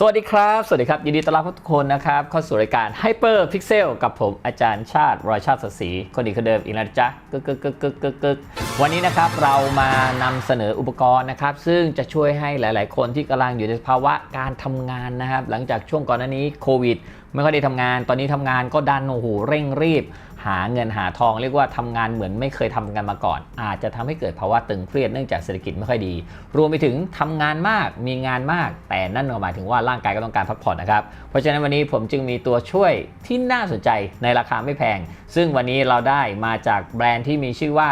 สวัสดีครับ สวัสดีครับ ยินดีต้อนรับทุกคนนะครับ เข้าสู่รายการ Hyper Pixel กับผมอาจารย์ชาติรอยชาติสศรีคนดีคนเดิมอีกแล้วจ๊ะกึกกึกกึกกึกกึกกึกวันนี้นะครับเรามานำเสนออุปกรณ์นะครับ ซึ่งจะช่วยให้หลาย ๆ คนที่กำลังอยู่ในภาวะการทำงานนะครับ หลังจากช่วงก่อนหน้านี้โควิด ไม่ค่อยได้ทำงาน ตอนนี้ทำงานก็ดันโอ้โหเร่งรีบ หาเงินหาทองเรียกว่าทำงานเหมือนไม่เคยทำกันมาก่อน อาจจะทำให้เกิดภาวะตึงเครียดเนื่องจากเศรษฐกิจไม่ค่อยดี รวมไปถึงทำงานมากมีงานมาก แต่นั่นหมายถึงว่าร่างกายก็ต้องการพักผ่อนนะครับ เพราะฉะนั้นวันนี้ผมจึงมีตัวช่วยที่น่าสนใจในราคาไม่แพง ซึ่งวันนี้เราได้มาจากแบรนด์ที่มีชื่อว่า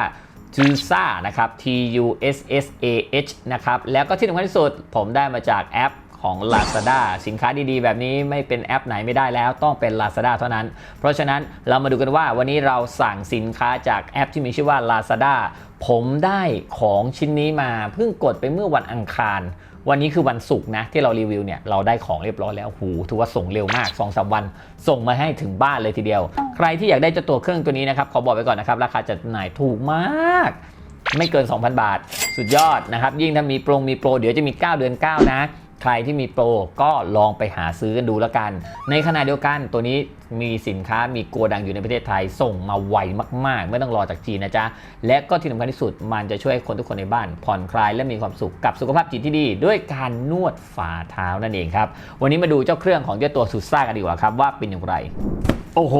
t u s a นะครับ T U S S A H นะครับ แล้วก็ที่สำคัญที่สุดผมได้มาจากแอป ของ Lazada สินค้าดีๆ แบบนี้ไม่เป็นแอปไหนไม่ได้แล้วต้องเป็น Lazada เท่านั้น เพราะฉะนั้นเรามาดูกันว่าวันนี้เราสั่งสินค้าจากแอปที่มีชื่อว่า Lazada ผมได้ของชิ้นนี้มาเพิ่งกดไปเมื่อวันอังคาร วันนี้คือวันศุกร์นะที่เรารีวิวเนี่ยเราได้ของเรียบร้อยแล้วหูถือว่าส่งเร็วมาก2อสวัน ส่งมาให้ถึงบ้านเลยทีเดียว ใครที่อยากได้เจ้าตัวเครื่องตัวนี้นะครับขอบอกไว้ก่อนนะครับราคาจัดจำหน่ายถูกมากไม่เกิน 2,000 บาท สุดยอดนะครับ ยิ่งถ้ามีโปรมีโปร เดี๋ยวจะมี 9 เดือน 9 นะ ใครที่มีโปรก็ลองไปหาซื้อกันดูแล้วกัน ในขณะเดียวกันตัวนี้มีสินค้ามีโกดังอยู่ในประเทศไทยส่งมาไวมาก ๆ ไม่ต้องรอจากจีนนะจ๊ะ และก็ที่สำคัญที่สุดมันจะช่วยให้คนทุกคนในบ้าน ผ่อนคลายและมีความสุขกับสุขภาพจิตที่ดี ด้วยการนวดฝ่าเท้านั่นเองครับ วันนี้มาดูเจ้าเครื่องของเจ้าตัวสุดซ่ากันดีกว่าครับว่าเป็นอย่างไร โอ้โห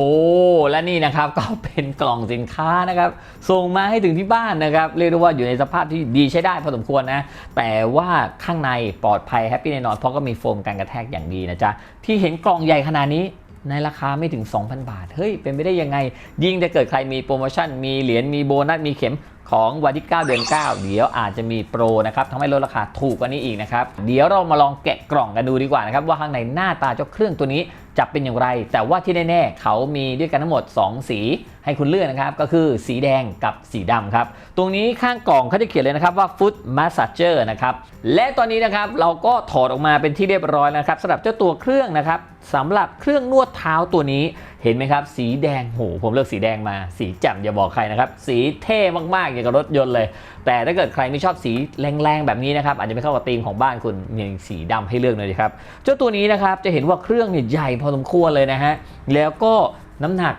และนี่นะครับก็เป็นกล่องสินค้านะครับ ส่งมาให้ถึงที่บ้านนะครับ เรียกได้ว่าอยู่ในสภาพที่ดีใช้ได้พอสมควรนะ แต่ว่าข้างในปลอดภัยแฮปปี้แน่นอนเพราะก็มีโฟมกันกระแทกอย่างดีนะจ๊ะ ที่เห็นกล่องใหญ่ขนาดนี้ในราคาไม่ถึง 2,000 บาท เฮ้ย เป็นไปได้ยังไง ยิ่งถ้าเกิดใครมีโปรโมชั่น มีเหรียญ มีโบนัส มีเข็มของวันที่ 9 เดือน 9 เดี๋ยวอาจจะมีโปรนะครับทำให้ลดราคาถูกกว่านี้อีกนะครับ เดี๋ยวเรามาลองแกะกล่องกันดูดีกว่านะครับ ว่าข้างในหน้าตาเจ้าเครื่องตัวนี้ จะเป็นอย่างไร แต่ว่าที่แน่ๆ เขามีด้วยกันทั้งหมด 2 สีให้คุณเลือกนะครับ ก็คือสีแดงกับสีดำครับ ตรงนี้ข้างกล่องเขาจะเขียนเลยนะครับว่า Foot Massager นะครับ และตอนนี้นะครับเราก็ถอดออกมาเป็นที่เรียบร้อยแล้วนะครับสำหรับเจ้าตัวเครื่องนะครับสำหรับเครื่องนวดเท้าตัวนี้เห็นไหมครับ สีแดงโหผมเลือกสีแดงมา สีแจ่มอย่าบอกใครนะครับ สีเท่มากๆอย่างกับรถยนต์เลย แต่ถ้าเกิดใครไม่ชอบสีแรงๆแบบนี้นะครับ อาจจะไม่เข้ากับธีมของบ้านคุณมีสีดำให้เลือกเลยครับเจ้าตัวนี้นะครับจะเห็นว่าเครื่องเนี่ยใหญ่พอสมควรเลยนะฮะ แล้วก็น้ำหนัก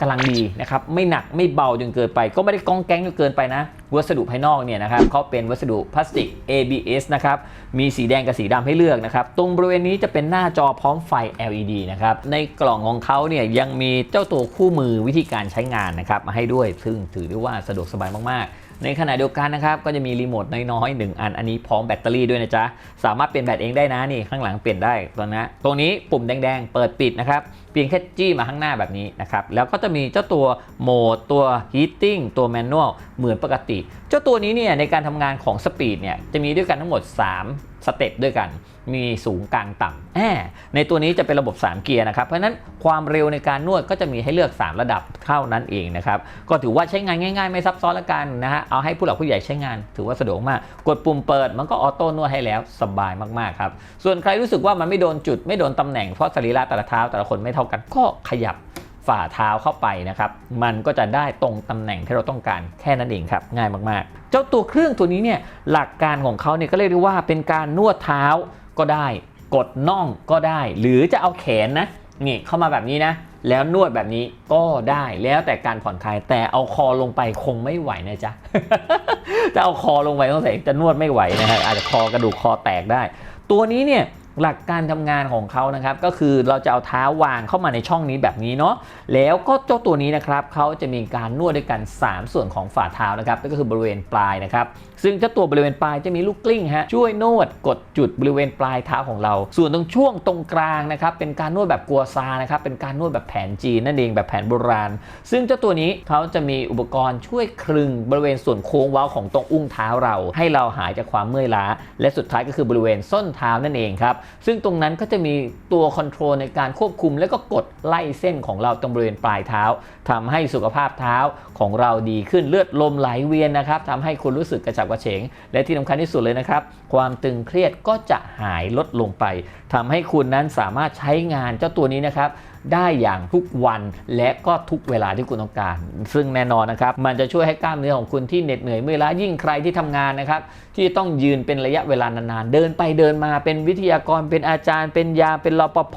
กำลังดีนะครับ ไม่หนักไม่เบาจนเกินไป ก็ไม่ได้กองแกงจนเกินไปนะ วัสดุภายนอกเนี่ยนะครับเขาเป็นวัสดุพลาสติก ABS นะครับ มีสีแดงกับสีดำให้เลือกนะครับ ตรงบริเวณนี้จะเป็นหน้าจอพร้อมไฟ LED นะครับ ในกล่องของเขาเนี่ยยังมีเจ้าตัวคู่มือวิธีการใช้งานนะครับมาให้ด้วย ซึ่งถือได้ว่าสะดวกสบายมากๆ ในขณะเดียวกันนะครับก็จะมีรีโมทน้อยๆหนึ่งอันอันนี้พร้อมแบตเตอรี่ด้วยนะจ๊ะสามารถเปลี่ยนแบตเองได้นะนี่ข้างหลังเปลี่ยนได้ตรงนี้ตรงนี้ปุ่มแดงๆ เปิดปิดนะครับเพียงแค่จี้มาข้างหน้าแบบนี้นะครับ แล้วก็จะมีเจ้าตัวโหมดตัว heating ตัว manual เหมือนปกติ เจ้าตัวนี้เนี่ยในการทำงานของสปีดเนี่ยจะมีด้วยกันทั้งหมด 3 สเต็ปด้วยกัน มีสูงกลางต่ำแอในตัวนี้จะเป็นระบบ 3 เกียร์นะครับ เพราะฉะนั้นความเร็วในการนวดก็จะมีให้เลือก 3 ระดับเท่านั้นเองนะครับ ก็ถือว่าใช้งานง่ายๆ ไม่ซับซ้อนละกันนะฮะ เอาให้ผู้หลักผู้ใหญ่ใช้งาน ถือว่าสะดวกมาก กดปุ่มเปิดมันก็ออโต้นวดให้แล้วสบายมากๆครับ ส่วนใครรู้สึกว่ามันไม่โดนจุดไม่โดนตำแหน่งเพราะสรีระแต่ละเท้าแต่ละคนไม่เท่ากันก็ขยับฝ่าเท้าเข้าไปนะครับ มันก็จะได้ตรงตำแหน่งที่เราต้องการแค่นั้นเองครับ ง่ายมากๆ เจ้าตัวเครื่องตัวนี้เนี่ยหลักการของเขาเนี่ยก็เรียกได้ว่าเป็นการนวดเท้าก็ได้ กดน่องก็ได้ หรือจะเอาแขนนะนี่เข้ามาแบบนี้นะ แล้วนวดแบบนี้ก็ได้แล้วแต่การผ่อนคลายแต่เอาคอลงไปคงไม่ไหวนะจ๊ะจะเอาคอลงไปต้องใส่จะนวดไม่ไหวนะฮะอาจจะคอกระดูกคอแตกได้ ตัวนี้เนี่ย หลักการทำงานของเขานะครับก็คือเราจะเอาเท้าวางเข้ามาในช่องนี้แบบนี้เนาะแล้วก็เจ้าตัวนี้นะครับเขาจะมีการนวดด้วยกัน 3 ส่วนของฝ่าเท้านะครับก็คือบริเวณปลายนะครับ ซึ่งเจ้าตัวบริเวณปลายจะมีลูกกลิ้งฮะช่วยนวดกดจุดบริเวณปลายเท้าของเรา ส่วนตรงช่วงตรงกลางนะครับเป็นการนวดแบบกัวซานะครับเป็นการนวดแบบแผนจีนนั่นเองแบบแผนโบราณ ซึ่งเจ้าตัวนี้เขาจะมีอุปกรณ์ช่วยคลึงบริเวณส่วนโค้งเว้าของตรงอุ้งเท้าเรา ให้เราหายจากความเมื่อยล้า และสุดท้ายก็คือบริเวณส้นเท้านั่นเองครับซึ่งตรงนั้นก็จะมีตัวคอนโทรลในการควบคุม และก็กดไล่เส้นของเราตรงบริเวณปลายเท้าทำให้สุขภาพเท้าของเราดีขึ้นเลือดลมไหลเวียนนะครับทำให้คุณรู้สึกกระฉับกระเฉง และที่สำคัญที่สุดเลยนะครับ ความตึงเครียดก็จะหายลดลงไปทำให้คุณนั้นสามารถใช้งานเจ้าตัวนี้นะครับได้อย่างทุกวันและก็ทุกเวลาที่คุณต้องการ ซึ่งแน่นอนนะครับ มันจะช่วยให้กล้ามเนื้อของคุณที่เหน็ดเหนื่อยเมื่อยล้ายิ่งใครที่ทำงานนะครับ ที่ต้องยืนเป็นระยะเวลานานๆ เดินไปเดินมาเป็นวิทยากรเป็นอาจารย์ เป็นยาเป็นรปภ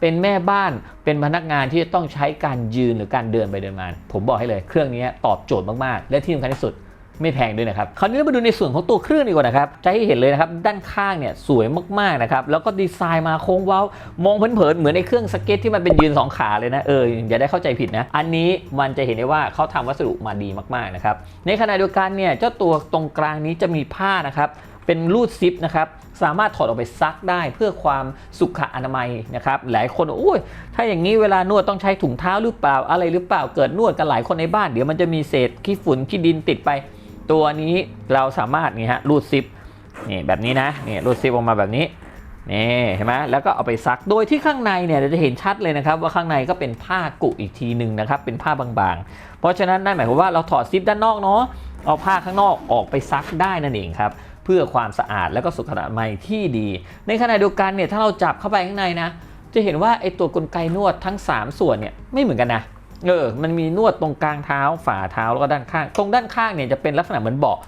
เป็นแม่บ้านเป็นพนักงานที่จะต้องใช้การยืนหรือการเดินไปเดินมา ผมบอกให้เลย เครื่องนี้ตอบโจทย์มากๆ และที่สำคัญที่สุด ไม่แพงด้วยนะครับคราวนี้เรามาดูในส่วนของตัวเครื่องดีกว่านะครับจะให้เห็นเลยนะครับด้านข้างเนี่ยสวยมากๆนะครับแล้วก็ดีไซน์มาโค้งเว้ามองเผินๆเหมือนในเครื่องสเก็ตที่มันเป็นยืน 2 ขาเลยนะเอออย่าได้เข้าใจผิดนะ อันนี้มันจะเห็นได้ว่าเขาทำวัสดุมาดีมากๆนะครับในขณะเดียวกันเนี่ยเจ้าตัวตรงกลางนี้จะมีผ้านะครับเป็นรูดซิปนะครับสามารถถอดออกไปซักได้เพื่อความสุขอนามัยนะครับหลายคนโอ้ยถ้าอย่างนี้เวลานวดต้องใช้ถุงเท้าหรือเปล่าอะไรหรือเปล่าเกิดนวดกันหลายคนในบ้าน เดี๋ยวมันจะมีเศษขี้ฝุ่นขี้ดินติดไป ตัวนี้เราสามารถนี่ฮะรูดซิปนี่แบบนี้นะนี่รูดซิปออกมาแบบนี้นี่เห็นไหมแล้วก็เอาไปซักโดยที่ข้างในเนี่ยเราจะเห็นชัดเลยนะครับ ว่าข้างในก็เป็นผ้ากุอีกทีหนึ่งนะครับ เป็นผ้าบางๆ เพราะฉะนั้นนั่นหมายความว่าเราถอดซิปด้านนอกเนาะเอาผ้าข้างนอกออกไปซักได้นั่นเองครับเพื่อความสะอาดและก็สุขอนามัยที่ดี ในขณะเดียวกันเนี่ยถ้าเราจับเข้าไปข้างในนะ จะเห็นว่าไอตัวกลไกนวดทั้ง 3 ส่วนเนี่ยไม่เหมือนกันนะ เออ มันมีนวดตรงกลางเท้าฝ่าเท้าแล้วก็ด้านข้าง ตรงด้านข้างเนี่ยจะเป็นลักษณะเหมือนเบาะ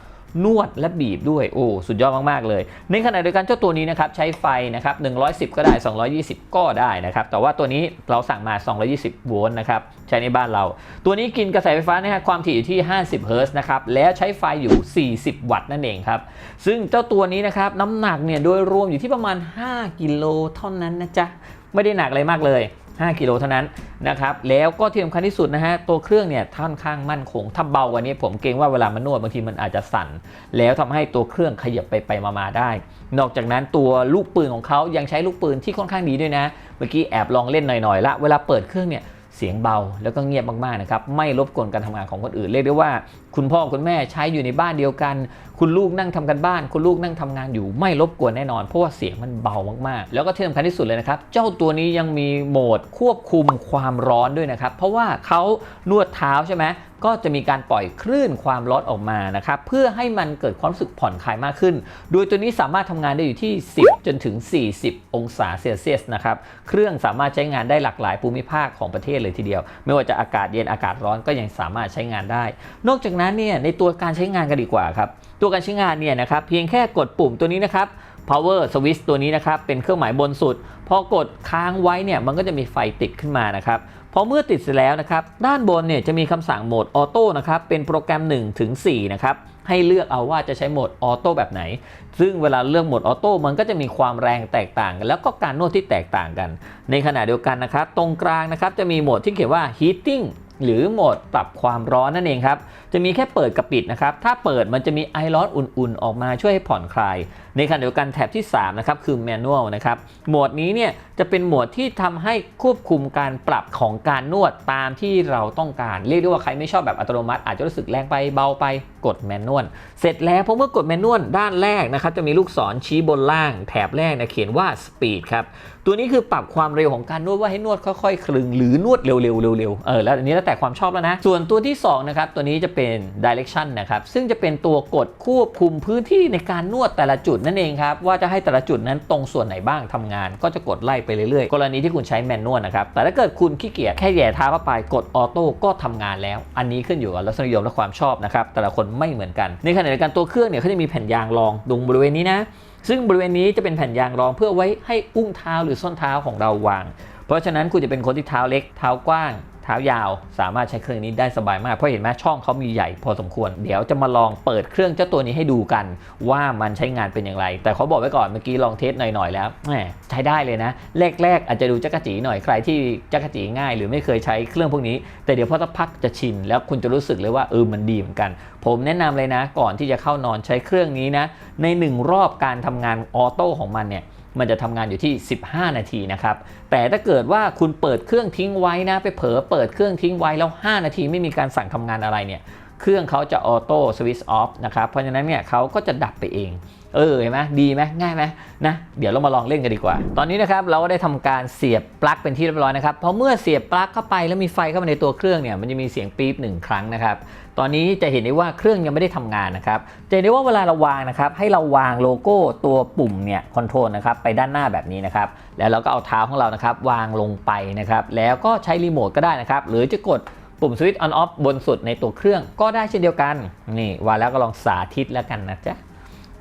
นวดและบีบด้วย โอ้ สุดยอดมาก ๆ เลย ในขณะเดียวกันเจ้าตัวนี้นะครับ ใช้ไฟนะครับ 110 ก็ได้ 220 ก็ได้นะครับ แต่ว่าตัวนี้เราสั่งมา 220 โวลต์นะครับ ใช้ในบ้านเรา ตัวนี้กินกระแสไฟฟ้านะฮะความถี่อยู่ที่ 50 เฮิร์ตซ์นะครับ แล้วใช้ไฟอยู่ 40 วัตต์นั่นเองครับ ซึ่งเจ้าตัวนี้นะครับ น้ำหนักเนี่ยโดยรวมอยู่ที่ประมาณ 5 กิโลเท่านั้นนะจ๊ะ ไม่ได้หนักอะไรมากเลย 5 กิโลเท่านั้นนะครับแล้วก็ที่สำคัญที่สุดนะฮะตัวเครื่องเนี่ยค่อนข้างมั่นคง ถ้าเบากว่านี้ผมเกรงว่าเวลามันนวดบางทีมันอาจจะสั่น แล้วทำให้ตัวเครื่องขยับไปไปมามาได้ นอกจากนั้นตัวลูกปืนของเขายังใช้ลูกปืนที่ค่อนข้างดีด้วยนะ เมื่อกี้แอบลองเล่นหน่อยๆละเวลาเปิดเครื่องเนี่ยเสียงเบาแล้วก็เงียบมากๆนะครับไม่รบกวนการทำงานของคนอื่นเรียกได้ว่าคุณพ่อคุณแม่ใช้อยู่ในบ้านเดียวกัน คุณลูกนั่งทำกันบ้าน คุณลูกนั่งทำงานอยู่ไม่รบกวนแน่นอน เพราะว่าเสียงมันเบามากๆ แล้วก็ที่สำคัญที่สุดเลยนะครับ เจ้าตัวนี้ยังมีโหมดควบคุมความร้อนด้วยนะครับ เพราะว่าเขานวดเท้าใช่ไหมก็จะมีการปล่อยคลื่นความร้อนออกมานะครับเพื่อให้มันเกิดความรู้สึกผ่อนคลายมากขึ้น โดยตัวนี้สามารถทำงานได้อยู่ที่ 10 จนถึง 40 องศาเซลเซียสนะครับเครื่องสามารถใช้งานได้หลากหลายภูมิภาคของประเทศเลยทีเดียว ไม่ว่าจะอากาศเย็นอากาศร้อนก็ยังสามารถใช้งานได้ นอกจากนั้นเนี่ยในตัวการใช้งานกันดีกว่าครับ ตัวการใช้งานเนี่ยนะครับเพียงแค่กดปุ่มตัวนี้นะครับ power switch ตัวนี้นะครับเป็นเครื่องหมายบนสุด พอกดค้างไว้เนี่ยมันก็จะมีไฟติดขึ้นมานะครับพอเมื่อติดเสร็จแล้วนะครับด้านบนเนี่ยจะมีคำสั่งโหมดออโต้นะครับเป็นโปรแกรม1ถึง4นะครับให้เลือกเอาว่าจะใช้โหมดออโต้แบบไหน ซึ่งเวลาเลือกโหมดออโต้มันก็จะมีความแรงแตกต่างกัน แล้วก็การนวดที่แตกต่างกัน ในขณะเดียวกันนะครับ ตรงกลางนะครับจะมีโหมดที่เขียนว่า heating หรือโหมดปรับความร้อนนั่นเองครับ จะมีแค่เปิดกับปิดนะครับ ถ้าเปิดมันจะมีไอร้อนอุ่นๆ ออกมาช่วยให้ผ่อนคลาย ในขณะเดียวกันแถบที่3นะครับคือ manual นะครับ โหมดนี้เนี่ยจะเป็นโหมดที่ทำให้ควบคุมการปรับของการนวดตามที่เราต้องการ เรียกได้ว่าใครไม่ชอบแบบอัตโนมัติ อาจจะรู้สึกแรงไปเบาไปกด manual เสร็จแล้วพอเมื่อกด manual ด้านแรกนะครับจะมีลูกศรชี้บนล่าง แถบแรกนะเขียนว่า speed ครับตัวนี้คือปรับความเร็วของการนวดว่าให้นวดค่อยๆคลึงหรือนวดเร็วๆเร็วๆเออแล้วอันนี้แล้วแต่ความชอบแล้วนะส่วนตัวที่2นะครับตัวนี้จะเป็น direction นะครับ ซึ่งจะเป็นตัวกดควบคุมพื้นที่ในการนวดแต่ละจุดนั่นเองครับ ว่าจะให้แต่ละจุดนั้นตรงส่วนไหนบ้างทำงาน ก็จะกดไล่ไปเรื่อยๆ กรณีที่คุณใช้แมนนวลนะครับ แต่ถ้าเกิดคุณขี้เกียจแค่แหย่เท้าเข้าไปกดออโต้ก็ทำงานแล้ว อันนี้ขึ้นอยู่กับรสนิยมและความชอบนะครับ แต่ละคนไม่เหมือนกัน ในขณะเดียวกันตัวเครื่องเนี่ยเขาจะมีแผ่นยางรองตรงบริเวณนี้นะ ซึ่งบริเวณนี้จะเป็นแผ่นยางรองเพื่อไว้ให้อุ้งเท้าหรือส้นเท้าของเราวาง เพราะฉะนั้นคุณจะเป็นคนที่เท้าเล็กเท้ากว้าง เท้ายาวสามารถใช้เครื่องนี้ได้สบายมาก เพราะเห็นไหมช่องเขามีใหญ่พอสมควร เดี๋ยวจะมาลองเปิดเครื่องเจ้าตัวนี้ให้ดูกัน ว่ามันใช้งานเป็นอย่างไร แต่เขาบอกไว้ก่อนเมื่อกี้ลองเทสหน่อยๆแล้วแหมใช้ได้เลยนะ แรกๆ อาจจะดูจักรจีหน่อยใครที่จักรจีง่าย หรือไม่เคยใช้เครื่องพวกนี้ แต่เดี๋ยวพอสักพักจะชิน แล้วคุณจะรู้สึกเลยว่าเออมันดีเหมือนกัน ผมแนะนำเลยนะ ก่อนที่จะเข้านอนใช้เครื่องนี้นะในหนึ่งรอบการทำงานออโต้ของมันเนี่ย มันจะทำงานอยู่ที่ 15 นาทีนะครับ แต่ถ้าเกิดว่าคุณเปิดเครื่องทิ้งไว้นะ ไปเผลอเปิดเครื่องทิ้งไว้แล้ว 5 นาทีไม่มีการสั่งทำงานอะไรเนี่ย เครื่องเขาจะออโต้สวิตช์ออฟนะครับ เพราะฉะนั้นเนี่ยเขาก็จะดับไปเองเออเห็นไหมดีไหมง่ายไหมนะเดี๋ยวเรามาลองเล่นกันดีกว่า ตอนนี้นะครับเราก็ได้ทำการเสียบปลั๊กเป็นที่เรียบร้อยนะครับพอเมื่อเสียบปลั๊กเข้าไปแล้วมีไฟเข้ามาในตัวเครื่องเนี่ยมันจะมีเสียงปี๊บหนึ่งครั้งนะครับ ตอนนี้จะเห็นได้ว่าเครื่องยังไม่ได้ทำงานนะครับจะเห็นได้ว่าเวลาเราวางนะครับให้เราวางโลโก้ตัวปุ่มเนี่ยคอนโทรลนะครับไปด้านหน้าแบบนี้นะครับแล้วเราก็เอาเท้าของเรานะครับวางลงไปนะครับแล้วก็ใช้รีโมทก็ได้นะครับหรือจะกดปุ่มสวิตช์ออนออฟบนสุดในตัวเครื่องก็ได้เช่นเดียวกันนี่วางแล้วก็ลองสาธิตแล้วกันนะจ๊ะ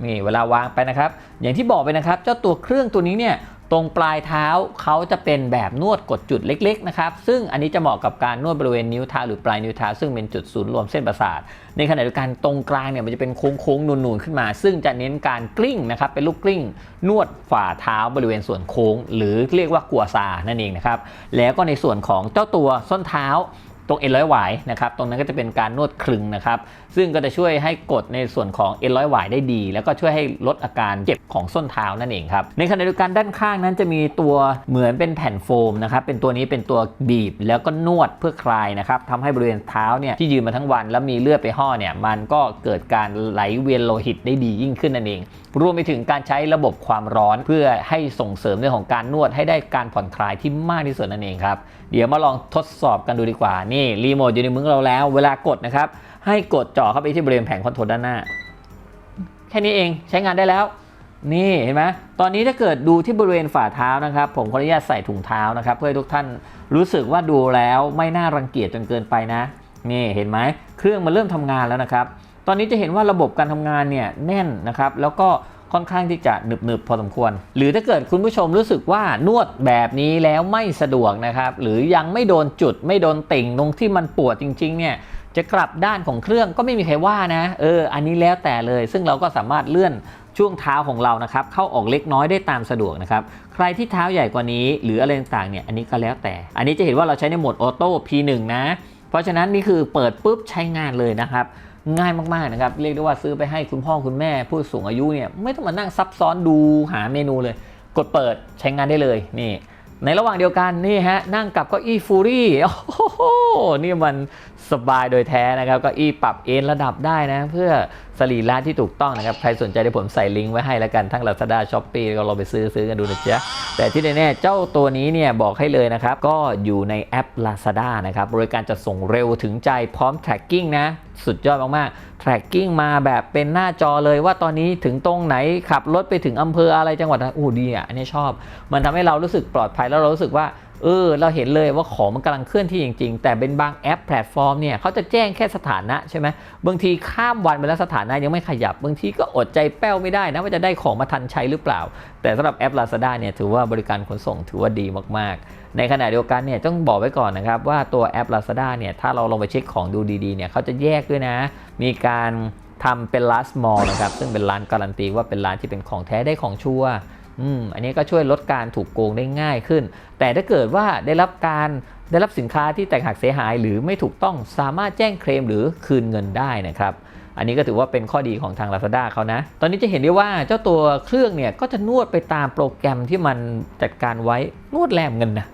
นี่เวลาวางไปนะครับ อย่างที่บอกไปนะครับ เจ้าตัวเครื่องตัวนี้เนี่ย ตรงปลายเท้าเขาจะเป็นแบบนวดกดจุดเล็กๆนะครับ ซึ่งอันนี้จะเหมาะกับการนวดบริเวณนิ้วเท้าหรือปลายนิ้วเท้าซึ่งเป็นจุดศูนย์รวมเส้นประสาท ในขณะเดียวกันตรงกลางเนี่ยมันจะเป็นโค้งๆนูนๆขึ้นมา ซึ่งจะเน้นการกลิ้งนะครับเป็นลูกกลิ้ง นวดฝ่าเท้าบริเวณส่วนโค้ง หรือเรียกว่ากัวซานั่นเองนะครับแล้วก็ในส่วนของเจ้าตัวส้นเท้า ตรงเอ็นร้อยหวายนะครับตรงนั้นก็จะเป็นการนวดคลึงนะครับ ซึ่งก็จะช่วยให้กดในส่วนของเอ็นร้อยหวายได้ดี แล้วก็ช่วยให้ลดอาการเจ็บของส้นเท้านั่นเองครับในขณะเดียวกันด้านข้างนั้นจะมีตัวเหมือนเป็นแผ่นโฟมนะครับเป็นตัวนี้เป็นตัวบีบแล้วก็นวดเพื่อคลายนะครับทำให้บริเวณเท้าเนี่ยที่ยืนมาทั้งวัน แล้วมีเลือดไปห่อเนี่ยมันก็เกิดการไหลเวียนโลหิตได้ดียิ่งขึ้นนั่นเองรวมไปถึงการใช้ระบบความร้อนเพื่อให้ส่งเสริมเรื่องของการนวดให้ได้การผ่อนคลายที่มากที่สุดนั่นเองครับ เดี๋ยวมาลองทดสอบกันดูดีกว่า นี่รีโมทอยู่ในมือเราแล้ว เวลากดนะครับ ให้กดจ่อเข้าไปที่บริเวณแผงคอนโทรลด้านหน้า แค่นี้เองใช้งานได้แล้ว นี่เห็นไหมตอนนี้ถ้าเกิดดูที่บริเวณฝ่าเท้านะครับ ผมขออนุญาตใส่ถุงเท้านะครับ เพื่อให้ทุกท่านรู้สึกว่าดูแล้วไม่น่ารังเกียจจนเกินไปนะ นี่เห็นไหมเครื่องมันเริ่มทำงานแล้วนะครับ ตอนนี้จะเห็นว่าระบบการทำงานเนี่ยแน่นนะครับ แล้วก็ค่อนข้างที่จะหนึบๆพอสมควร หรือถ้าเกิดคุณผู้ชมรู้สึกว่านวดแบบนี้แล้วไม่สะดวกนะครับ หรือยังไม่โดนจุดไม่โดนติ่งตรงที่มันปวดจริง ๆ เนี่ยจะกลับด้านของเครื่องก็ไม่มีใครว่านะเอออันนี้แล้วแต่เลย ซึ่งเราก็สามารถเลื่อนช่วงเท้าของเรานะครับเข้าออกเล็กน้อยได้ตามสะดวกนะครับใครที่เท้าใหญ่กว่านี้ หรืออะไรต่างๆเนี่ยอันนี้ก็แล้วแต่ อันนี้จะเห็นว่าเราใช้ในโหมดออโต้ P1 นะ เพราะฉะนั้นนี่คือเปิดปุ๊บใช้งานเลยนะครับ ง่ายมากๆนะครับเรียกได้ว่าซื้อไปให้คุณพ่อคุณแม่ผู้สูงอายุเนี่ยไม่ต้องมานั่งซับซ้อนดูหาเมนูเลย กดเปิดใช้งานได้เลยนี่ในระหว่างเดียวกันนี่ฮะนั่งกับเก้าอี้ฟูรี่โอ้โหนี่มันสบายโดยแท้นะครับเก้าอี้ปรับเอนระดับได้นะ เพื่อสรีระที่ถูกต้องนะครับ ใครสนใจเดี๋ยวผมใส่ลิงก์ไว้ให้แล้วกันทั้ง Lazada Shopee ก็ลองไปซื้อซื้อกันดูนะจ๊ะแต่ที่แน่ๆเจ้าตัวนี้เนี่ยบอกให้เลยนะครับ ก็อยู่ในแอป Lazada นะครับบริการจะส่งเร็วถึงใจพร้อม tracking นะ สุดยอดมากๆ tracking มาแบบเป็นหน้าจอเลยว่าตอนนี้ถึงตรงไหนขับรถไปถึงอำเภออะไรจังหวัดโอู้ดีอะอันนี้ชอบ มันทำให้เรารู้สึกปลอดภัยแล้วเรารู้สึกว่าเออเราเห็นเลยว่าของมันกำลังเคลื่อนที่จริง ๆ แต่เป็นบางแอปแพลตฟอร์มเนี่ยเขาจะแจ้งแค่สถานะใช่ไหมบางทีข้ามวันไปแล้วสถานะยังไม่ขยับ บางทีก็อดใจแป้วไม่ได้นะว่าจะได้ของมาทันใช้หรือเปล่า แต่สำหรับแอป Lazada เนี่ยถือว่าบริการขนส่งถือว่าดีมากๆ ในขณะเดียวกันเนี่ยต้องบอกไว้ก่อนนะครับว่าตัวแอป Lazada เนี่ยถ้าเราลงไปเช็คของดูดีๆเนี่ยเขาจะแยกด้วยนะ มีการทำเป็น last mall นะครับ ซึ่งเป็นร้านการันตีว่าเป็นร้านที่เป็นของแท้ได้ของชัวอืมอันนี้ก็ช่วยลดการถูกโกงได้ง่ายขึ้น แต่ถ้าเกิดว่าได้รับการได้รับสินค้าที่แตกหักเสียหาย หรือไม่ถูกต้องสามารถแจ้งเคลมหรือคืนเงินได้นะครับอันนี้ก็ถือว่าเป็นข้อดีของทาง Lazada เขานะ ตอนนี้จะเห็นได้ว่าเจ้าตัวเครื่องเนี่ยก็จะนวดไปตามโปรแกรมที่มันจัดการไว้นวดแรมเงินนะ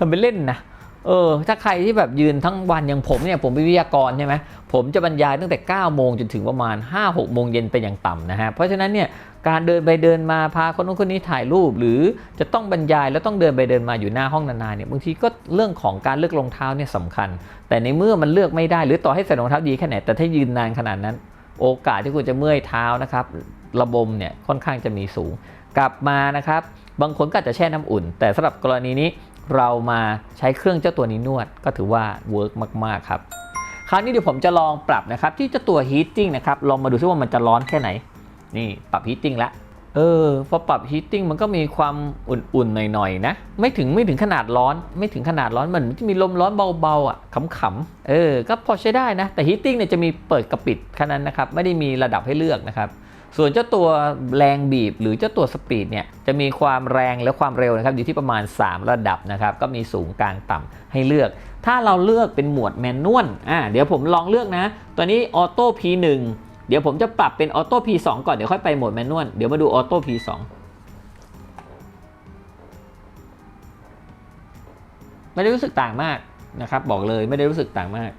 ทำเป็นเล่นนะเออถ้าใครที่แบบยืนทั้งวันอย่างผมเนี่ยผมเป็นวิทยากรใช่ไหมผมจะบรรยายตั้งแต่ 9 โมงจนถึงประมาณ 5-6 โมงเย็นเป็นอย่างต่ำนะฮะเพราะฉะนั้นเนี่ยการเดินไปเดินมาพาคนนู้นคนนี้ถ่ายรูป หรือจะต้องบรรยายแล้วต้องเดินไปเดินมาอยู่หน้าห้องนานๆเนี่ยบางทีก็เรื่องของการเลือกรองเท้าเนี่ยสำคัญ แต่ในเมื่อมันเลือกไม่ได้หรือต่อให้ใส่รองเท้าดีแค่ไหนแต่ถ้ายืนนานขนาดนั้น โอกาสที่คุณจะเมื่อยเท้านะครับระบมเนี่ยค่อนข้างจะมีสูง กลับมานะครับบางคนก็อาจจะแช่น้ำอุ่น แต่สำหรับกรณีนี้ เรามาใช้เครื่องเจ้าตัวนี้นวดก็ถือว่าเวิร์กมาก ๆ ครับ คราวนี้เดี๋ยวผมจะลองปรับนะครับ ที่เจ้าตัวฮีตติ้งนะครับ ลองมาดูซิว่ามันจะร้อนแค่ไหน นี่ปรับฮีตติ้งละเออพอปรับฮีตติ้งมันก็มีความอุ่นๆหน่อยๆนะ ไม่ถึงไม่ถึงขนาดร้อน ไม่ถึงขนาดร้อนเหมือนจะมีลมร้อนเบาๆอะขำๆเออก็พอใช้ได้นะ แต่ฮีตติ้งเนี่ยจะมีเปิดกับปิดแค่นั้นนะครับ ไม่ได้มีระดับให้เลือกนะครับ ส่วนเจ้าตัวแรงบีบหรือเจ้าตัวสปีดเนี่ยจะมีความแรงและความเร็วนะครับอยู่ที่ประมาณ 3 ระดับนะครับก็มีสูงกลางต่ำให้เลือก ถ้าเราเลือกเป็นหมวดแมนนวลอ่าเดี๋ยวผมลองเลือกนะ ตัวนี้ออโต้ P1 เดี๋ยวผมจะปรับเป็นออโต้ P2 ก่อน เดี๋ยวค่อยไปโหมดแมนนวลเดี๋ยวมาดูออโต้ P2 ไม่ได้รู้สึกต่างมากนะครับบอกเลยไม่ได้รู้สึกต่างมาก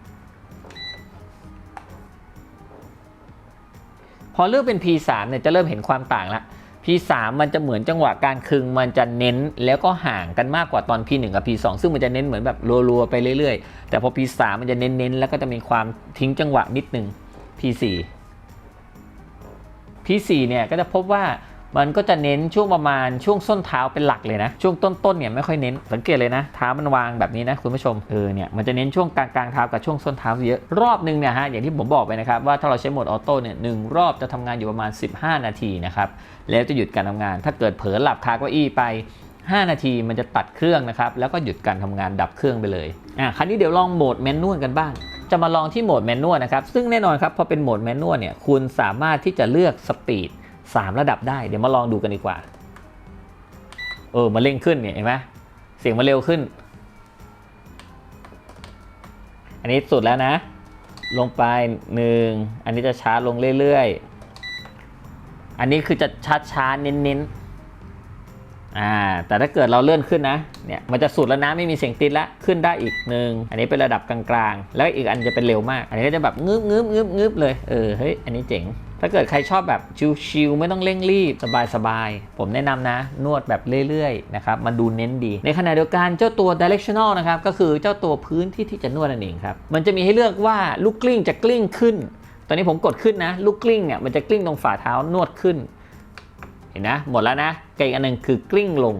พอเลือกเป็น P3 เนี่ยจะเริ่มเห็นความต่างละ P3 มันจะเหมือนจังหวะการคึงมันจะเน้นแล้วก็ห่างกันมากกว่าตอน P1 กับ P2 ซึ่งมันจะเน้นเหมือนแบบรัวๆไปเรื่อยๆ แต่พอ P3 มันจะเน้นๆแล้วก็จะมีความทิ้งจังหวะนิดนึง P4 P4 เนี่ยก็จะพบว่า มันก็จะเน้นช่วงประมาณช่วงส้นเท้าเป็นหลักเลยนะ ช่วงต้นๆเนี่ยไม่ค่อยเน้นสังเกตเลยนะเท้ามันวางแบบนี้นะคุณผู้ชมเออเนี่ยมันจะเน้นช่วงกลางกลางเท้ากับช่วงส้นเท้าเยอะรอบหนึ่งเนี่ยฮะอย่างที่ผมบอกไปนะครับว่าถ้าเราใช้โหมดออโต้เนี่ยหนึ่งรอบจะทำงานอยู่ประมาณ 15 นาทีนะครับแล้วจะหยุดการทำงาน ถ้าเกิดเผลอหลับคาเก้าอี้ไป 5 นาทีมันจะตัดเครื่องนะครับแล้วก็หยุดการทำงานดับเครื่องไปเลยอะคราวนี้เดี๋ยวลองโหมดแมนนวลกันบ้างจะมาลองที่โหมดแมนนวลนะครับซึ่งแน่นอนครับพอเป็นโหมดแมนนวลเนี่ยคุณสามารถที่จะเลือกสปีด 3 ระดับได้ เดี๋ยวมาลองดูกันดีกว่า เออมาเร่งขึ้นเนี่ยเห็นไหมเสียงมาเร็วขึ้น อันนี้สุดแล้วนะ ลงไปหนึ่งอันนี้จะช้าลงเรื่อยๆ อันนี้คือจะช้าช้าๆ เน้นๆ อ่า แต่ถ้าเกิดเราเลื่อนขึ้นนะ เนี่ย มันจะสุดแล้วนะ ไม่มีเสียงติดละ ขึ้นได้อีกหนึ่ง อันนี้เป็นระดับกลางๆ แล้วอีกอันจะเป็นเร็วมาก อันนี้ก็จะแบบงึบงึบงึบงึบเลย เออ เฮ้ย อันนี้เจ๋ง ถ้าเกิดใครชอบแบบชิลๆไม่ต้องเร่งรีบสบายๆ ผมแนะนำนะ นวดแบบเรื่อยๆนะครับมันดูเน้นดี ในขณะเดียวกันเจ้าตัว directional นะครับก็คือเจ้าตัวพื้นที่ที่จะนวดนั่นเองครับมันจะมีให้เลือกว่าลูกกลิ้งจะกลิ้งขึ้น ตอนนี้ผมกดขึ้นนะ ลูกกลิ้งเนี่ยมันจะกลิ้งตรงฝ่าเท้านวดขึ้น เห็นนะ หมดแล้วนะกับอีกอันหนึ่งคือกลิ้งลง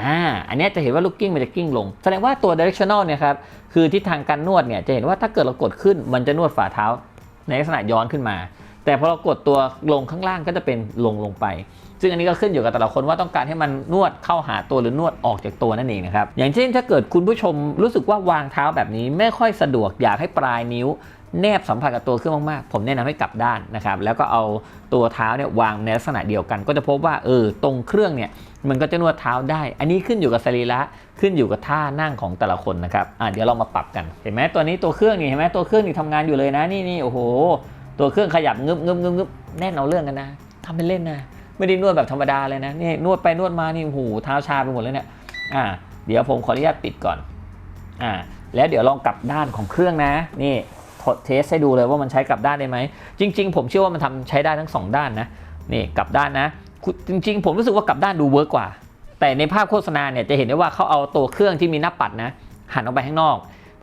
อ่า อันนี้จะเห็นว่าลูกกิ้งมันจะกิ้งลง แสดงว่าตัว directional เนี่ยครับ คือทิศทางการนวดเนี่ยจะเห็นว่าถ้าเกิดเรากดขึ้น มันจะนวดฝ่าเท้า ในลักษณะย้อนขึ้นมา แต่พอเรากดตัวลงข้างล่างก็จะเป็นลงลงไป ซึ่งอันนี้ก็ขึ้นอยู่กับแต่ละคนว่าต้องการให้มันนวดเข้าหาตัวหรือนวดออกจากตัวนั่นเองนะครับ อย่างเช่นถ้าเกิดคุณผู้ชมรู้สึกว่าวางเท้าแบบนี้ไม่ค่อยสะดวกอยากให้ปลายนิ้ว แนบสัมผัสกับตัวเครื่องมากๆ ผมแนะนำให้กลับด้านนะครับ แล้วก็เอาตัวเท้าเนี่ยวางในลักษณะเดียวกัน ก็จะพบว่าเออตรงเครื่องเนี่ยมันก็จะนวดเท้าได้ อันนี้ขึ้นอยู่กับสรีระ ขึ้นอยู่กับท่านั่งของแต่ละคนนะครับ อะเดี๋ยวเรามาปรับกัน เห็นไหมตัวนี้ตัวเครื่องนี่เห็นไหมตัวเครื่องนี่ทำงานอยู่เลยนะ นี่นี่โอ้โห ตัวเครื่องขยับงึบงึบงึบงึบแน่นเอาเรื่องกันนะทำเป็นเล่นนะไม่ได้นวดแบบธรรมดาเลยนะนี่นวดไปนวดมานี่โอ้โหเท้าชาไปหมดเลยเนี่ยอ่า เดี๋ยวผมขออนุญาตปิดก่อนอ่าแล้วเดี๋ยวลองกลับด้านของเครื่องนะ นี่เทสให้ดูเลยว่ามันใช้กลับด้านได้ไหมจริง ๆ ผมเชื่อว่ามันทำใช้ได้ทั้งสองด้านนะนี่กลับด้านนะจริง ๆ ผมรู้สึกว่ากลับด้านดูเวิร์กกว่า แต่ในภาพโฆษณาเนี่ยจะเห็นได้ว่าเขาเอาตัวเครื่องที่มีหน้าปัดนะหันออกไปข้างนอก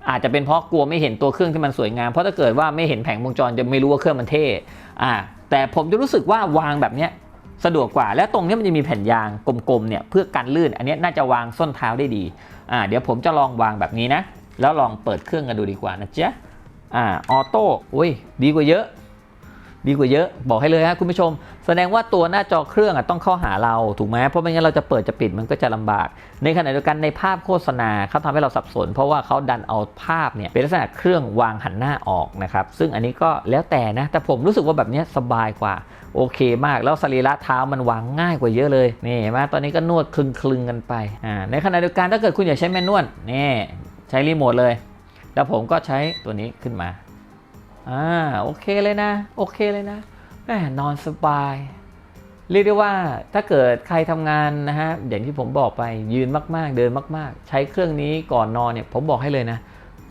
อาจจะเป็นเพราะกลัวไม่เห็นตัวเครื่องที่มันสวยงาม เพราะถ้าเกิดว่าไม่เห็นแผงวงจรจะไม่รู้ว่าเครื่องมันเท่อ่าแต่ผมจะรู้สึกว่าวางแบบเนี้ยสะดวกกว่า แล้วตรงนี้มันจะมีแผ่นยางกลมๆเนี่ยเพื่อกันลื่น อันนี้น่าจะวางส้นเท้าได้ดีอ่าเดี๋ยวผมจะลองวางแบบนี้นะ แล้วลองเปิดเครื่องกันดูดีกว่านะจ๊ะอ่าออโต้อุ้ยดีกว่าเยอะ ดีกว่าเยอะบอกให้เลยฮะคุณผู้ชม แสดงว่าตัวหน้าจอเครื่องอต้องเข้าหาเราถูกไหมเพราะไม่งั้นเราจะเปิดจะปิดมันก็จะลำบาก ในขณะเดียวกันในภาพโฆษณาเขาทำให้เราสับสน เพราะว่าเขาดันเอาภาพเนี่ยเป็นลักษณะเครื่องวางหันหน้าออกนะครับซึ่งอันนี้ก็แล้วแต่นะแต่ผมรู้สึกว่าแบบนี้สบายกว่าโอเคมากแล้วสรีระเท้ามันวางง่ายกว่าเยอะเลยนี่เห็นไหมตอนนี้ก็นวดคลึงคลึงๆกันไปอ่าในขณะเดียวกันถ้าเกิดคุณอยากใช้แมนนวลนี่ใช้รีโมทเลย แล้วผมก็ใช้ตัวนี้ขึ้นมา อ่าโอเคเลยนะ โอเคเลยนะแหมนอนสบาย เรียกได้ว่าถ้าเกิดใครทำงานนะฮะอย่างที่ผมบอกไปยืนมากๆ เดินมาก ๆ ใช้เครื่องนี้ก่อนนอนเนี่ยผมบอกให้เลยนะ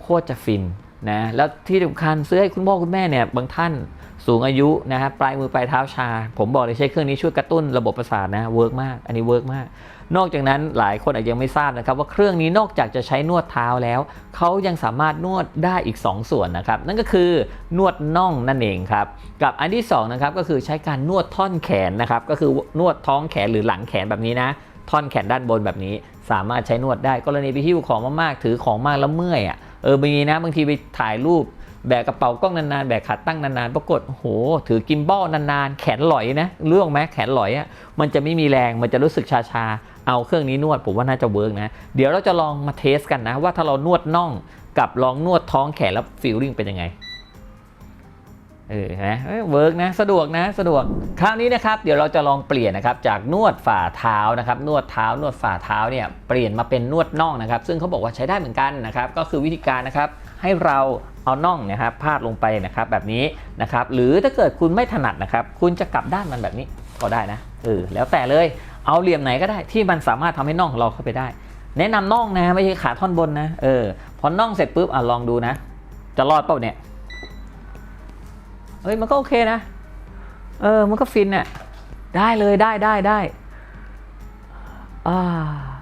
โคตรจะฟินนะแล้วที่สำคัญซื้อให้คุณพ่อคุณแม่เนี่ยบางท่าน สูงอายุนะฮะปลายมือปลายเท้าชา ผมบอกเลยใช้เครื่องนี้ช่วยกระตุ้นระบบประสาทนะเวิร์กมาก อันนี้เวิร์กมาก นอกจากนั้นหลายคนอาจจะยังไม่ทราบนะครับ ว่าเครื่องนี้นอกจากจะใช้นวดเท้าแล้ว เขายังสามารถนวดได้อีก 2 ส่วนนะครับ นั่นก็คือนวดน่องนั่นเองครับ กับอันที่2นะครับก็คือใช้การนวดท่อนแขนนะครับก็คือนวดท้องแขนหรือหลังแขนแบบนี้นะท่อนแขนด้านบนแบบนี้ สามารถใช้นวดได้กรณีไปหิ้วของมากๆถือของมากแล้วเมื่อยอะเออบางทีนะบางทีไปถ่ายรูป แบกกระเป๋ากล้องนานๆ แบกขาตั้งนานๆ ปรากฏโอ้โห ถือกิมบอลนานๆ แขนลอยนะเรื่องไหมแขนลอยอะ มันจะไม่มีแรง มันจะรู้สึกชาๆ เอาเครื่องนี้นวดผมว่าน่าจะเวิร์กนะ เดี๋ยวเราจะลองมาเทสกันนะ ว่าถ้าเรานวดน่องกับลองนวดท้องแขนแล้วฟีลลิ่งเป็นยังไง เออนะเอ้ยเวิร์กนะสะดวกนะสะดวกคราวนี้นะครับเดี๋ยวเราจะลองเปลี่ยนนะครับจากนวดฝ่าเท้านะครับนวดเท้านวดฝ่าเท้าเนี่ยเปลี่ยนมาเป็นนวดน่องนะครับซึ่งเขาบอกว่าใช้ได้เหมือนกันนะครับก็คือวิธีการนะครับให้เราเอาน่องนะครับพาดลงไปนะครับแบบนี้นะครับหรือถ้าเกิดคุณไม่ถนัดนะครับคุณจะกลับด้านมันแบบนี้ก็ได้นะเออแล้วแต่เลยเอาเหลี่ยมไหนก็ได้ที่มันสามารถทำให้น่องของเราเข้าไปได้ แนะนำน่องนะไม่ใช่ขาท่อนบนนะเออพอน่องเสร็จปุ๊บอะลองดูนะ จะรอดเปล่าเนี่ย เฮ้ยมันก็โอเคนะ เออ มันก็ฟินอะได้เลยได้ได้ได้อ่า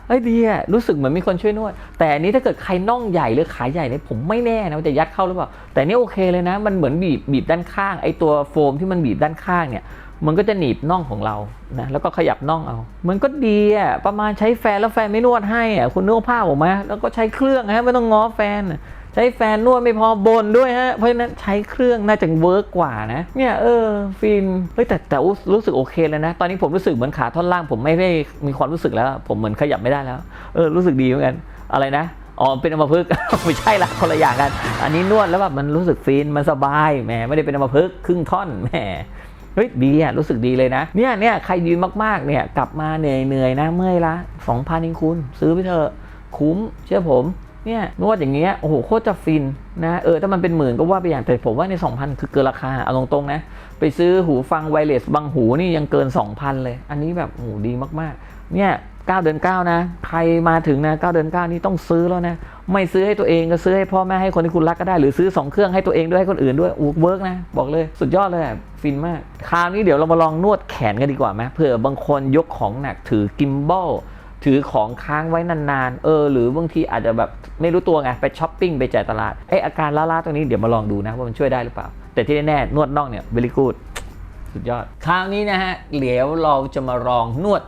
เอ้ยดีอะรู้สึกเหมือนมีคนช่วยนวด แต่อันนี้ถ้าเกิดใครน่องใหญ่หรือขาใหญ่เนี่ยผมไม่แน่นะว่าจะยัดเข้าหรือเปล่า แต่นี่โอเคเลยนะ มันเหมือนบีบบีบด้านข้างไอตัวโฟมที่มันบีบด้านข้างเนี่ย มันก็จะหนีบน่องของเรานะแล้วก็ขยับน่องเอา มันก็ดีอะประมาณใช้แฟนแล้วแฟนไม่นวดให้อะคุณนึกภาพผมไหมแล้วก็ใช้เครื่องฮะไม่ต้องง้อแฟนอะ ช้แฟนนวดไม่พอบนด้วยฮะ เพราะฉะนั้นใช้เครื่องน่าจะเวิร์กกว่านะ เนี่ยเออฟินเฮ้ยแต่แต่รู้สึกโอเคเลยนะ ตอนนี้ผมรู้สึกเหมือนขาท่อนล่าง ผมไม่ได้มีความรู้สึกแล้ว ผมเหมือนขยับไม่ได้แล้ว เออรู้สึกดีเหมือนกันอะไรนะอ๋อเป็นอัมพฤกษ์ไม่ใช่ละคนละอย่างกัน อันนี้นวดแล้วแบบมันรู้สึกฟินมันสบายแหมไม่ได้เป็นอัมพฤกษ์ครึ่งท่อนแหมเฮ้ยดีอะรู้สึกดีเลยนะ เนี่ยเนี่ยใครยืนมากๆเนี่ยกลับมาเหนื่อยเหนื่อยๆนะเมื่อยละสองพันเองคุณ ซื้อไปเถอะคุ้มเชื่อผม เนี่ยนวดอย่างเงี้ยโอ้โหโคตรจะฟินนะเออถ้ามันเป็นหมื่นก็ว่าไปอย่างแต่ผมว่าใน 2,000 คือเกินราคาเอาตรงๆนะ ไปซื้อหูฟังไวเลสบางหูนี่ยังเกิน 2,000 เลย อันนี้แบบโอ้โหดีมากๆ เนี่ย9เดือน9 นะ ใครมาถึงนะ9เดือน9 นี่ต้องซื้อแล้วนะ ไม่ซื้อให้ตัวเองก็ซื้อให้พ่อแม่ให้คนที่คุณรักก็ได้ หรือซื้อ 2 เครื่องให้ตัวเองด้วยให้คนอื่นด้วยอู้เวิร์กนะ บอกเลยสุดยอดเลยฟินมาก คราวนี้เดี๋ยวเรามาลองนวดแขนกันดีกว่าไหมเผื่อบางคนยกของหนักถือกิมบอล ถือของค้างไว้นานๆ เออ หรือบางทีอาจจะแบบไม่รู้ตัวไง ไปช้อปปิ้งไปจ่ายตลาดไออาการล้าๆตรงนี้เดี๋ยวมาลองดูนะว่ามันช่วยได้หรือเปล่า แต่ที่แน่ๆนวดน่องเนี่ย very good สุดยอด คราวนี้นะฮะเดี๋ยวเราจะมาลองนวด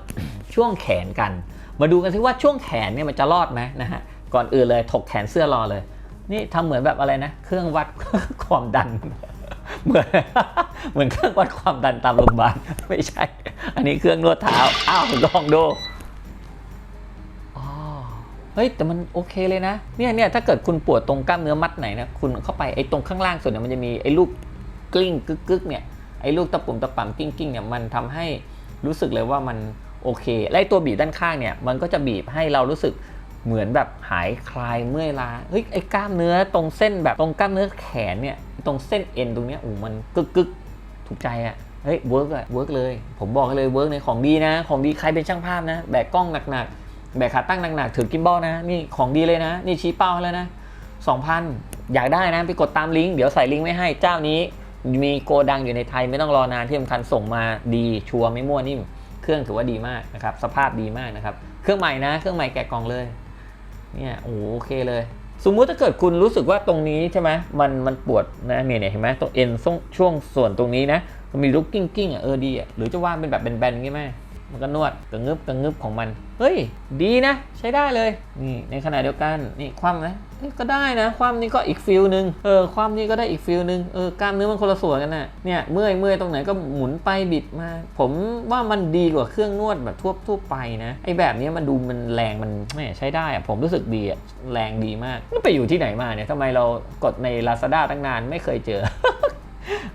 ช่วงแขนกัน มาดูกันสิว่าช่วงแขนเนี่ยมันจะรอดไหมนะฮะก่อนอื่นเลยถกแขนเสื้อรอเลย นี่ทำเหมือนแบบอะไรนะ เครื่องวัดความดันเหมือนเหมือนเครื่องวัดความดันตามโรงพยาบาลไม่ใช่ อันนี้เครื่องนวดเท้าอ้าวลองดู ฮ้ยแต่มันโอเคเลยนะเนี่ยเนี่ยถ้าเกิดคุณปวดตรงกล้ามเนื้อมัดไหนนะคุณเข้าไปไอ้ตรงข้างล่างสุดเนี่ยมันจะมีไอ้ลูกกลิ้งกึกกึกเนี่ยไอ้ลูกตะปุ่มตะป่ำกิ้งกิ้งเนี่ยมันทำให้รู้สึกเลยว่ามันโอเคและไอ้ตัวบีบด้านข้างเนี่ยมันก็จะบีบให้เรารู้สึกเหมือนแบบหายคลายเมื่อยล้าเฮ้ยไอ้กล้ามเนื้อตรงเส้นแบบตรงกล้ามเนื้อแขนเนี่ยตรงเส้นเอ็นตรงเนี้ยโอ้มันกึกกึกถูกใจอะเฮ้ยเวิร์กอะเวิร์กเลย ผมบอกเลยเวิร์กในของดีนะ ของดีใครเป็นช่างภาพนะ แบกกล้องหนักๆ แบกขาตั้งหนักๆถือกิมบอลนะ นี่ของดีเลยนะ นี่ชี้เป้าให้แล้วนะ 2,000 อยากได้นะไปกดตามลิงก์เดี๋ยวใส่ลิงก์ไว้ให้เจ้านี้ มีโกดังอยู่ในไทยไม่ต้องรอนานที่สำคัญส่งมาดีชัวร์ไม่มั่วนิ่ม เครื่องถือว่าดีมากนะครับสภาพดีมากนะครับเครื่องใหม่นะ เครื่องใหม่แกะกล่องเลยเนี่ยโอโอเคเลย สมมุติถ้าเกิดคุณรู้สึกว่าตรงนี้ใช่ไหมมันมันปวดนะเนี่ยเห็นไหมตรงเอ็นช่วงส่วนตรงนี้นะมันมีลูกกิ้งกิ้งอะเออดีอะหรือจะวางเป็นแบบแบนๆงี้ไหม มันก็นวดกระงึบกระงึบของมัน เฮ้ย ดีนะ ใช้ได้เลย นี่ในขณะเดียวกันนี่คว่ำนะก็ได้นะ คว่ำนี่ก็อีกฟิลหนึ่งเออคว่ำนี่ก็ได้อีกฟิลหนึ่งเออกล้ามเนื้อมันคนละส่วนกันนะเนี่ยเมื่อยเมื่อยตรงไหนก็หมุนไปบิดมา ผมว่ามันดีกว่าเครื่องนวดแบบทั่วทั่วไปนะไอแบบนี้มันดูมันแรงมันแหม่ใช้ได้อะผมรู้สึกดีอะแรงดีมากนี่ไปอยู่ที่ไหนมาเนี่ยทำไมเรากดใน Lazada ตั้งนานไม่เคยเจอ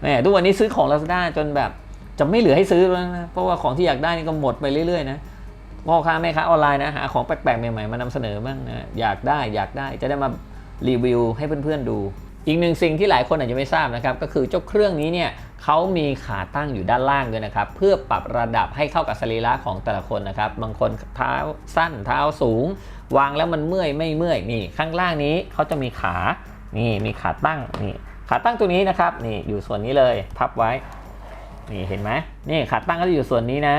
แหมทุกวันนี้ซื้อของ Lazada จนแบบ จะไม่เหลือให้ซื้อแล้วนะเพราะว่าของที่อยากได้นี่ก็หมดไปเรื่อยๆนะพ่อค้าแม่ค้าออนไลน์นะหาของแปลกๆใหม่ๆมานำเสนอบ้างนะอยากได้อยากได้จะได้มารีวิวให้เพื่อนๆดู อีกหนึ่งสิ่งที่หลายคนอาจจะไม่ทราบนะครับก็คือเจ้าเครื่องนี้เนี่ยเขามีขาตั้งอยู่ด้านล่างด้วยนะครับเพื่อปรับระดับให้เข้ากับสรีระของแต่ละคนนะครับบางคนเท้าสั้นเท้าสูง วางแล้วมันเมื่อยไม่เมื่อยนี่ข้างล่างนี้เขาจะมีขานี่มีขาตั้งนี่ขาตั้งตัวนี้นะครับนี่อยู่ส่วนนี้เลยพับไว้ นี่เห็นไหมนี่ขาตั้งก็จะอยู่ส่วนนี้นะ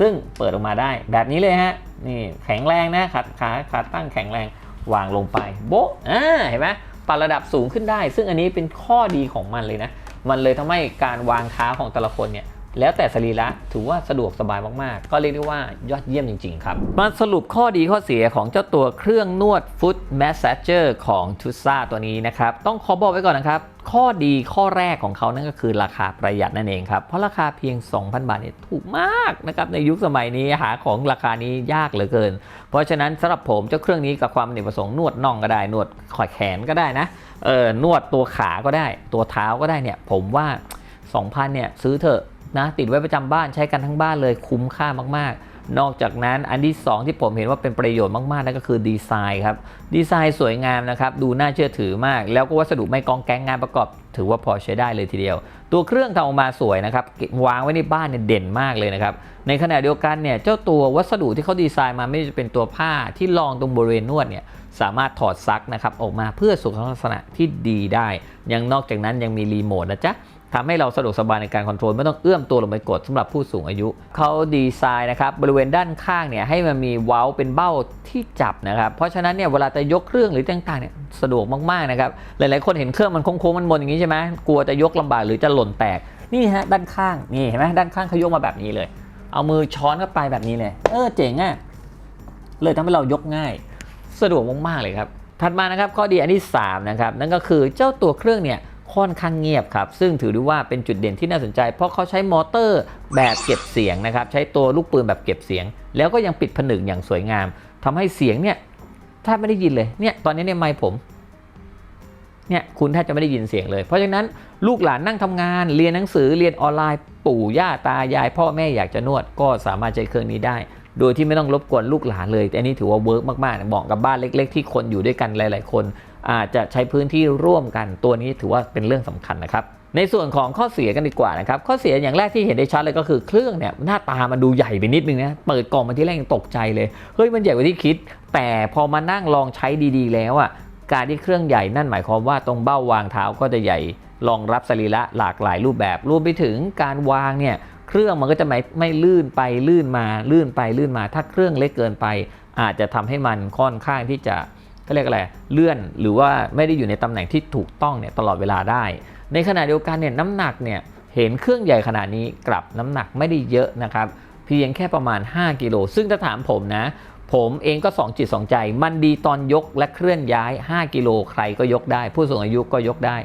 ซึ่งเปิดออกมาได้แบบนี้เลยฮะนี่แข็งแรงนะขาขาขาตั้งแข็งแรงวางลงไปโบ๊ะอ่าเห็นไหมปรับระดับสูงขึ้นได้ ซึ่งอันนี้เป็นข้อดีของมันเลยนะ มันเลยทำให้การวางเท้าของแต่ละคนเนี่ย แล้วแต่สรีระถือว่าสะดวกสบายมากๆ ก็เรียกได้ว่ายอดเยี่ยมจริง ๆ ครับ มาสรุปข้อดีข้อเสียของเจ้าตัวเครื่องนวดฟุตแมส s ซเจอร์ของทูซ่าตัวนี้นะครับ ต้องขอบอกไว้ก่อนนะครับ ข้อดีข้อแรกของเขานั่นก็คือราคาประหยัดนั่นเองครับ เพราะราคาเพียง 2,000 บาทเนี่ยถูกมากนะครับในยุคสมัยนี้หาของราคานี้ยากเหลือเกิน เพราะฉะนั้นสำหรับผมเจ้าเครื่องนี้กับความเนประสงค์นวดน่องก็ได้นวดขอแขนก็ได้นะเออนวดตัวขาก็ได้ ตัวเท้าก็ได้เนี่ยผมว่า 2,000เนี่ยซื้อเถอะ นะติดไว้ประจำบ้านใช้กันทั้งบ้านเลยคุ้มค่ามากๆ นอกจากนั้นอันที่ 2 ที่ผมเห็นว่าเป็นประโยชน์มากๆนั่นก็คือดีไซน์ครับดีไซน์สวยงามนะครับดูน่าเชื่อถือมาก แล้วก็วัสดุไม่กองแกงงานประกอบ ถือว่าพอใช้ได้เลยทีเดียว ตัวเครื่องทำออกมาสวยนะครับเก็บวางไว้ในบ้านเนี่ยเด่นมากเลยนะครับในขณะเดียวกันเนี่ยเจ้าตัววัสดุที่เขาดีไซน์มาไม่ว่าจะเป็นตัวผ้าที่รองตรงบริเวณนวดเนี่ยสามารถถอดซักนะครับออกมาเพื่อสุขลักษณะที่ดีได้ ยังนอกจากนั้นยังมีรีโมทนะจ๊ะ ทำให้เราสะดวกสบายในการคอนโทรลไม่ต้องเอื้อมตัวลงไปกดสำหรับผู้สูงอายุ เขาดีไซน์นะครับบริเวณด้านข้างเนี่ยให้มันมีเว้าเป็นเบ้าที่จับนะครับ เพราะฉะนั้นเนี่ยเวลาจะยกเครื่องหรือต่างๆเนี่ยสะดวกมากๆนะครับ หลายๆคนเห็นเครื่องมันโค้งๆมันมนอย่างนี้ใช่ไหมกลัวจะยกลำบากหรือจะหล่นแตกนี่ฮะด้านข้างนี่เห็นไหมด้านข้างเขายกมาแบบนี้เลย เอามือช้อนเข้าไปแบบนี้เลย เออเจ๋งอะเลยทำให้เรายกง่าย สะดวกมากๆเลยครับถัดมานะครับข้อดีอันที่3นะครับนั่นก็คือเจ้าตัวเครื่องเนี่ย ค่อนข้างเงียบครับ ซึ่งถือได้ว่าเป็นจุดเด่นที่น่าสนใจ เพราะเขาใช้มอเตอร์แบบเก็บเสียงนะครับ ใช้ตัวลูกปืนแบบเก็บเสียง แล้วก็ยังปิดผนึกอย่างสวยงามทำให้เสียงเนี่ยแทบไม่ได้ยินเลย เนี่ยตอนนี้เนี่ยไมค์ผมเนี่ยคุณแทบจะไม่ได้ยินเสียงเลย เพราะฉะนั้นลูกหลานนั่งทำงาน เรียนหนังสือเรียนออนไลน์ ปู่ย่าตายายพ่อแม่อยากจะนวดก็สามารถใช้เครื่องนี้ได้ โดยที่ไม่ต้องรบกวนลูกหลานเลยอันนี้ถือว่าเวิร์กมากๆเหมาะกับบ้านเล็ก ๆ ที่คนอยู่ด้วยกันหลาย ๆ คน อาจจะใช้พื้นที่ร่วมกันตัวนี้ถือว่าเป็นเรื่องสำคัญนะครับ ในส่วนของข้อเสียกันดีกว่านะครับข้อเสียอย่างแรกที่เห็นได้ชัดเลยก็คือเครื่องเนี่ยหน้าตามันดูใหญ่ไปนิดนึงนะเปิดกล่องมาที่แรกยังตกใจเลยเฮ้ยมันใหญ่กว่าที่คิด แต่พอมานั่งลองใช้ดีๆ แล้วอะการที่เครื่องใหญ่นั่นหมายความว่าตรงเบ้าวางเท้าก็จะใหญ่รองรับสรีระหลากหลายรูปแบบรวมไปถึงการวางเนี่ยเครื่องมันก็จะไม่ไม่ลื่นไปลื่นมาลื่นไปลื่นมา ถ้าเครื่องเล็กเกินไป อาจจะทำให้มันค่อนข้างที่จะ เขาเรียกอะไรเลื่อนหรือว่าไม่ได้อยู่ในตำแหน่งที่ถูกต้องเนี่ยตลอดเวลาได้ ในขณะเดียวกันเนี่ยน้ำหนักเนี่ยเห็นเครื่องใหญ่ขนาดนี้กลับน้ำหนักไม่ได้เยอะนะครับเพียงแค่ประมาณ 5 กิโล ซึ่งถ้าถามผมนะ ผมเองก็สองจิตสองใจ มันดีตอนยกและเคลื่อนย้าย 5 กิโลใครก็ยกได้ ผู้สูงอายุก็ยกได้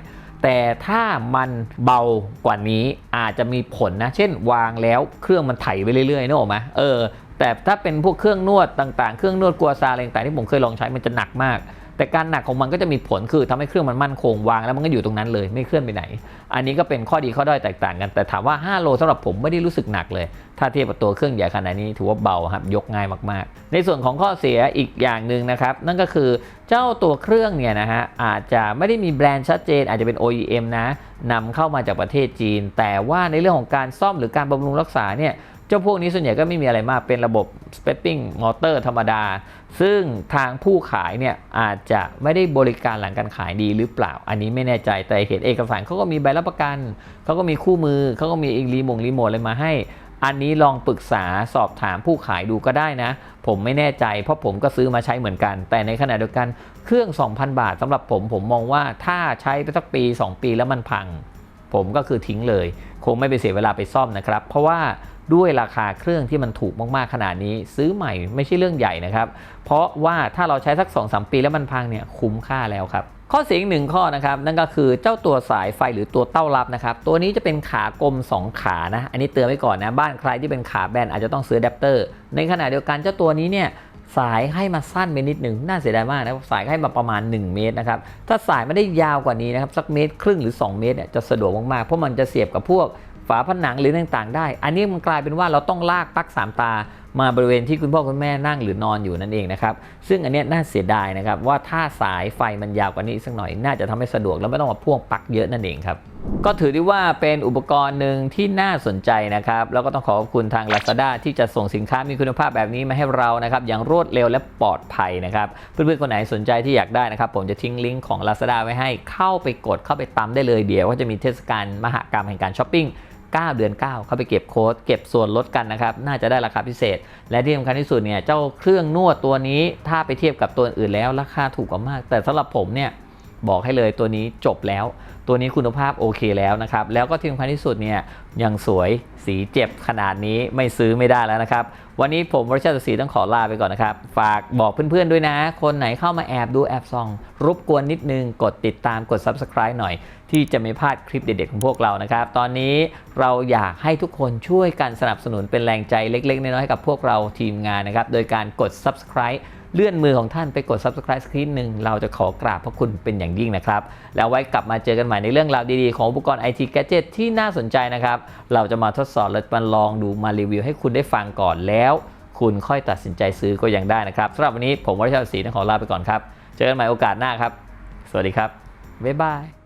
แต่ถ้ามันเบากว่านี้อาจจะมีผลนะ เช่นวางแล้วเครื่องมันไถไปเรื่อยๆนึกออกไหมเออ แต่ถ้าเป็นพวกเครื่องนวดต่างๆ เครื่องนวดกัวซาอะไรต่างๆที่ผมเคยลองใช้มันจะหนักมาก แต่การหนักของมันก็จะมีผลคือทำให้เครื่องมันมั่นคงวางแล้วมันก็อยู่ตรงนั้นเลยไม่เคลื่อนไปไหน อันนี้ก็เป็นข้อดีข้อด้อยแตกต่างกัน แต่ถามว่า 5 โลสำหรับผมไม่ได้รู้สึกหนักเลย ถ้าเทียบกับตัวเครื่องใหญ่ขนาดนี้ถือว่าเบาครับยกง่ายมากๆ ในส่วนของข้อเสียอีกอย่างหนึ่งนะครับนั่นก็คือเจ้าตัวเครื่องเนี่ยนะฮะอาจจะไม่ได้มีแบรนด์ชัดเจน อาจจะเป็น OEM นะนำเข้ามาจากประเทศจีน แต่ว่าในเรื่องของการซ่อมหรือการบำรุงรักษาเนี่ย จ้าพวกนี้ส่วนใหญ่ก็ไม่มีอะไรมากเป็นระบบ stepping motor ธรรมดา ซึ่งทางผู้ขายเนี่ยอาจจะไม่ได้บริการหลังการขายดีหรือเปล่า อันนี้ไม่แน่ใจแต่เห็นเอกสารเขาก็มีใบรับประกันเขาก็มีคู่มือเขาก็มีอีกรีโมงรีโมทอะไรมาให้ อันนี้ลองปรึกษาสอบถามผู้ขายดูก็ได้นะ ผมไม่แน่ใจ เพราะผมก็ซื้อมาใช้เหมือนกัน แต่ในขณะเดียวกันเครื่อง 2,000 บาทสำหรับผมผมมองว่าถ้าใช้ไปสักปี 2 ปีแล้วมันพัง ผมก็คือทิ้งเลย คงไม่ไปเสียเวลาไปซ่อมนะครับ เพราะว่า ด้วยราคาเครื่องที่มันถูกมากๆขนาดนี้ ซื้อใหม่ไม่ใช่เรื่องใหญ่นะครับ เพราะว่าถ้าเราใช้สัก 2-3 ปีแล้วมันพังเนี่ยคุ้มค่าแล้วครับข้อเสียอีกหนึ่งข้อนะครับนั่นก็คือเจ้าตัวสายไฟหรือตัวเต้ารับนะครับตัวนี้จะเป็นขากลม 2 ขานะอันนี้เตือนไว้ก่อนนะบ้านใครที่เป็นขาแบนอาจจะต้องซื้ออะแดปเตอร์ ในขณะเดียวกันเจ้าตัวนี้เนี่ยสายให้มาสั้นไปนิดหนึ่งน่าเสียดายมากนะสายให้มาประมาณ 1 เมตรนะครับถ้าสายไม่ได้ยาวกว่านี้นะครับสักเมตรครึ่งหรือ 2 เมตรเนี่ยจะสะดวกมากๆเพราะมันจะเสียบกับพวก ฝาผนังหรือต่างๆ ได้ อันนี้มันกลายเป็นว่าเราต้องลากปลั๊กสามตามาบริเวณที่คุณพ่อคุณแม่นั่งหรือนอนอยู่นั่นเองนะครับ ซึ่งอันนี้น่าเสียดายนะครับ ว่าถ้าสายไฟมันยาวกว่านี้สักหน่อย น่าจะทำให้สะดวกแล้วไม่ต้องมาพ่วงปลั๊กเยอะนั่นเองครับ ก็ถือได้ว่าเป็นอุปกรณ์หนึ่งที่น่าสนใจนะครับ แล้วก็ต้องขอขอบคุณทาง Lazada ที่จะส่งสินค้ามีคุณภาพแบบนี้มาให้เรานะครับ อย่างรวดเร็วและปลอดภัยนะครับ เพื่อนๆคนไหนสนใจที่อยากได้นะครับ ผมจะทิ้งลิงก์ของ Lazada ไว้ให้เข้าไปกดเข้าไปตามได้เลยเดี๋ยวก็จะมีเทศกาลมหกรรมแห่งการช้อปปิ้ง 9 เดือน 9 เข้าไปเก็บโค้ดเก็บส่วนลดกันนะครับ น่าจะได้ราคาพิเศษ และที่สำคัญที่สุดเนี่ยเจ้าเครื่องนวดตัวนี้ถ้าไปเทียบกับตัวอื่นแล้วราคาถูกกว่ามาก แต่สำหรับผมเนี่ย บอกให้เลยตัวนี้จบแล้ว ตัวนี้คุณภาพโอเคแล้วนะครับ แล้วก็ที่สำคัญที่สุดเนี่ยยังสวยสีเจ็บขนาดนี้ไม่ซื้อไม่ได้แล้วนะครับ วันนี้ผมวรชาติศรีต้องขอลาไปก่อนนะครับ ฝากบอกเพื่อนๆด้วยนะ คนไหนเข้ามาแอบดูแอบซอง รบกวนนิดนึงกดติดตามกด subscribe หน่อย ที่จะไม่พลาดคลิปเด็ดๆของพวกเรานะครับ ตอนนี้เราอยากให้ทุกคนช่วยกันสนับสนุนเป็นแรงใจเล็กๆน้อยๆให้กับพวกเราทีมงานนะครับ โดยการกด subscribe เลื่อนมือของท่านไปกด subscribe สักทีหนึ่งเราจะขอกราบพระคุณเป็นอย่างยิ่งนะครับ แล้วไว้กลับมาเจอกันใหม่ในเรื่องราวดีๆ ของอุปกรณ์ IT Gadget ที่น่าสนใจนะครับ เราจะมาทดสอบและมาลองดูมารีวิวให้คุณได้ฟังก่อนแล้ว คุณค่อยตัดสินใจซื้อก็ยังได้นะครับสำหรับวันนี้ผมวัชรศรีต้องขอลาไปก่อนครับ เจอกันใหม่โอกาสหน้าครับ สวัสดีครับบ๊ายบาย